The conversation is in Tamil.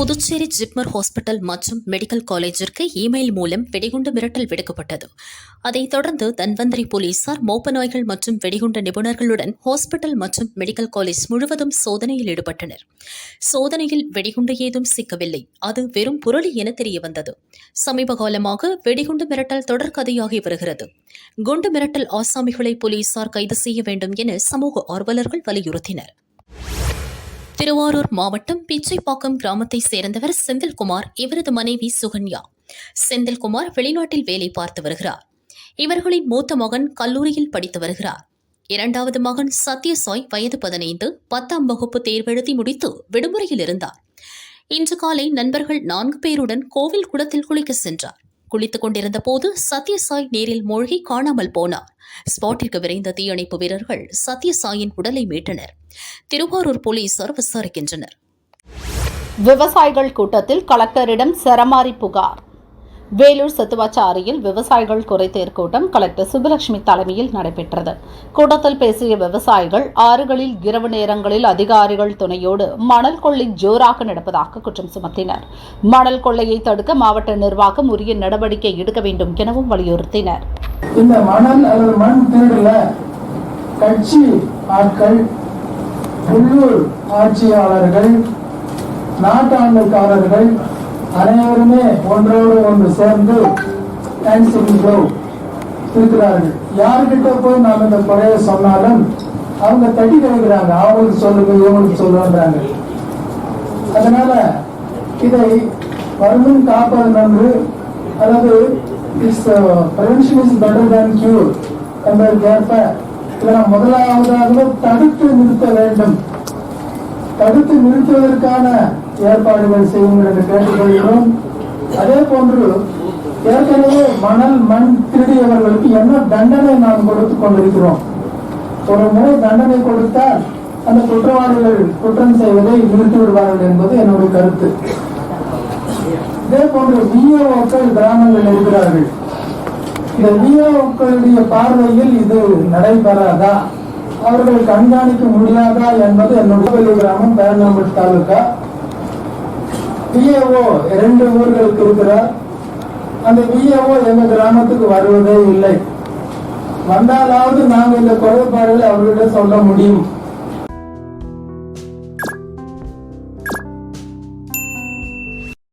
புதுச்சேரி ஜிப்மர் ஹாஸ்பிட்டல் மற்றும் மெடிக்கல் காலேஜிற்கு இமெயில் மூலம் வெடிகுண்டு மிரட்டல் விடுக்கப்பட்டது. அதைத் தொடர்ந்து தன்வந்திரி போலீசார் மோப்ப நோய்கள் மற்றும் வெடிகுண்டு நிபுணர்களுடன் ஹாஸ்பிட்டல் மற்றும் மெடிக்கல் காலேஜ் முழுவதும் சோதனையில் ஈடுபட்டனர். சோதனையில் வெடிகுண்டு ஏதும் சிக்கவில்லை. அது வெறும் புரளி என தெரியவந்தது. சமீப காலமாக வெடிகுண்டு மிரட்டல் தொடர்கதையாகி வருகிறது. குண்டு மிரட்டல் ஆசாமிகளை போலீசார் கைது செய்ய வேண்டும் என சமூக ஆர்வலர்கள் வலியுறுத்தினர். திருவாரூர் மாவட்டம் பிச்சைப்பாக்கம் கிராமத்தைச் சேர்ந்தவர் செந்தில்குமார் இவரது மனைவி சுகன்யா. செந்தில்குமார் வெளிநாட்டில் வேலை பார்த்து வருகிறார். இவர்களின் மூத்த மகன் கல்லூரியில் படித்து வருகிறார். இரண்டாவது மகன் சத்யசாய் வயது பதினைந்து பத்தாம் வகுப்பு தேர்வெழுதி முடித்து விடுமுறையில் இருந்தார். இன்று காலை நண்பர்கள் நான்கு பேருடன் கோவில் குளத்தில் குளிக்க சென்றார். குளித்துக் கொண்டிருந்த போது சத்யசாய் நீரில் மூழ்கி காணாமல் போனார். ஸ்பாட்டிற்கு விரைந்த தீயணைப்பு வீரர்கள் சத்யசாயின் உடலை மீட்டனர். திருவாரூர் போலீசார் விசாரிக்கின்றனர். விவசாயிகள் கூட்டத்தில் கலெக்டரிடம் சரமாரி புகார். வேலூர் சத்துவாச்சாரியில் விவசாயிகள் குறைதீர் கூட்டம் கலெக்டர் சுப்புலட்சுமி தலைமையில் நடைபெற்றது. கூட்டத்தில் பேசிய விவசாயிகள் ஆறுகளில் இரவு நேரங்களில் அதிகாரிகள் துணையோடு மணல் கொள்ளை ஜோராக நடப்பதாக குற்றம் சுமத்தினர். மணல் கொள்ளையை தடுக்க மாவட்ட நிர்வாகம் உரிய நடவடிக்கை எடுக்க வேண்டும் எனவும் வலியுறுத்தினர். இந்த மணல் அல்லது மண் திருடுல கட்சி ஆட்கள் உள்ளூர் ஆட்சியாளர்கள் நாட்டாண்டுக்காரர்கள் அனைவருமே ஒன்றோடு ஒன்று சேர்ந்து இருக்கிறார்கள். யார்கிட்ட போய் நாம் இந்த குறைய சொன்னாலும் அவங்க தட்டி கழிக்கிறாங்க. அவங்களுக்கு சொல்லுங்க இவங்களுக்கு சொல்லுன்றாங்க அதனால இதை வருமுன் காப்பது நன்று அதாவது is prevention is better than cure என்பதற்கேற்ப இதை நாம் முதலாவதாக தடுத்து நிறுத்த வேண்டும். தடுத்து நிறுத்துவதற்கான ஏற்பாடுகள் செய்யுங்கள் என்று கேட்டுக்கொள்கிறோம். அதே போன்று ஏற்கனவே மணல் மண் திருடியவர்களுக்கு என்ன தண்டனை நாம் கொடுத்துக் கொண்டிருக்கிறோம்? ஒரு முறை தண்டனை கொடுத்தால் அந்த குற்றவாளிகள் குற்றம் செய்வதை நிறுத்தி விடுவார்கள் என்பது என்னுடைய கருத்து. இதே போன்று விஓக்கள் கிராமங்களில் இருக்கிறார்கள். இந்த விஓக்களுடைய பார்வையில் இது நடைபெறாதா? அவர்கள் கண்காணிக்க முடியாதா என்பது என்னுடைய கிராமம் பேரணாம்பட்டு தாலுகா. விஏஓ இரண்டு ஊர்களுக்கு இருக்கிறார் அந்த விஏஓ எங்க கிராமத்துக்கு வருவதே இல்லை. வந்தாலாவது நாங்கள் இந்த குறைபாடுகளை அவர்கிட்ட சொல்ல முடியும்.